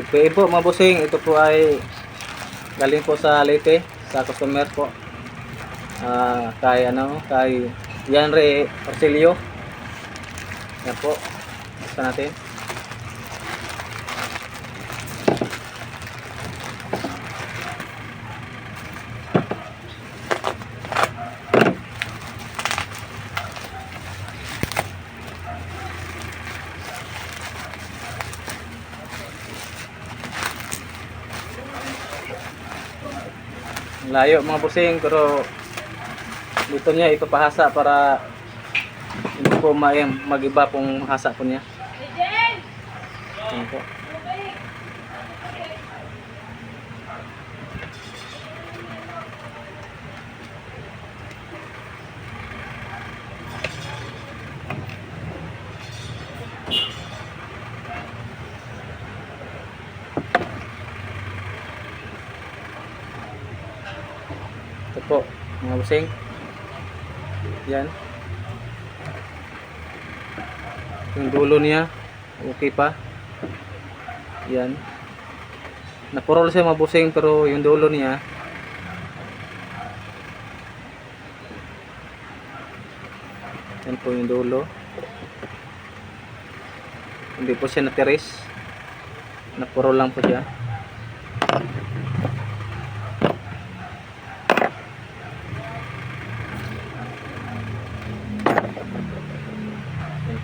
Okay po mga bossing, ito po ay galing po sa Leyte, sa customer po. Ah, kay ano, kay Yanre Orsilio. Yan po. Basta natin. Layo mga bossing, pero dito niya ipapahasa para hindi po ma mag-iba pong hasa po niya. Yan po. Ito po, mga busing. Yan. Yung dulo niya, okay pa. Yan. Napurol siya mga busing pero yung dulo niya, yan po yung dulo. Hindi po siya natiris. Napurol lang po siya.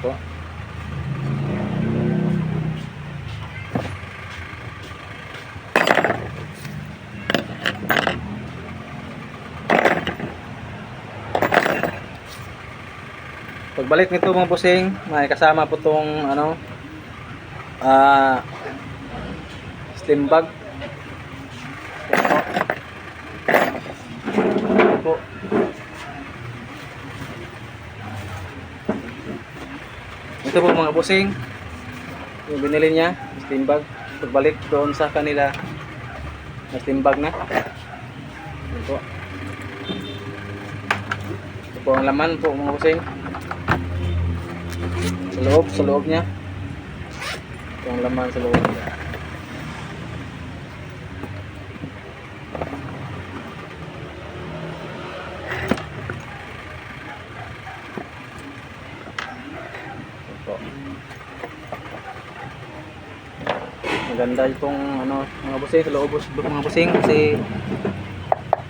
Po. Pagbalik nito mga busing, may kasama po tong ano ah slim bag. Yan po. Yan po. Ito po mga busing. Yung binili niya, steam bag. Pagbalik doon sa kanila, na steam bag na. Ito po. Ito po ang laman po mga busing. Sa loob, sa loob niya. Ito ang laman sa loob niya. Po. Maganda itong ano, mga busing, sa loob bus- mga busing kasi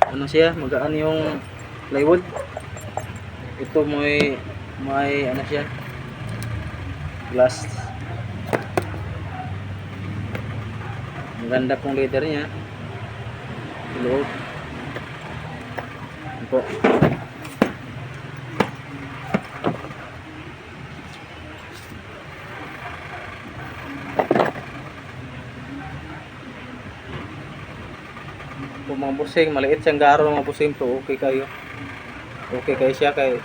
ano siya, magaan yung plywood. Ito may may ano siya, glass. Ang ganda pong leather niya. Loob. Ito po. Kung mga busing, maliit siyang garo mga busing to, okay kayo. Okay kayo siya kay.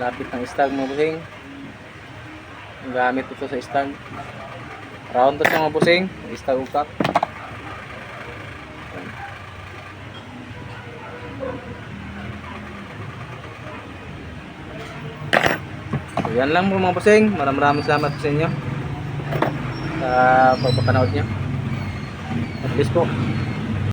Lapit ng istag mga busing. Gamit ito sa istag. Round to sa mga busing. Istag ukat. So, yan lang mga pusing. Maraming maraming salamat sa inyo sa pagpapanood nyo. At least po,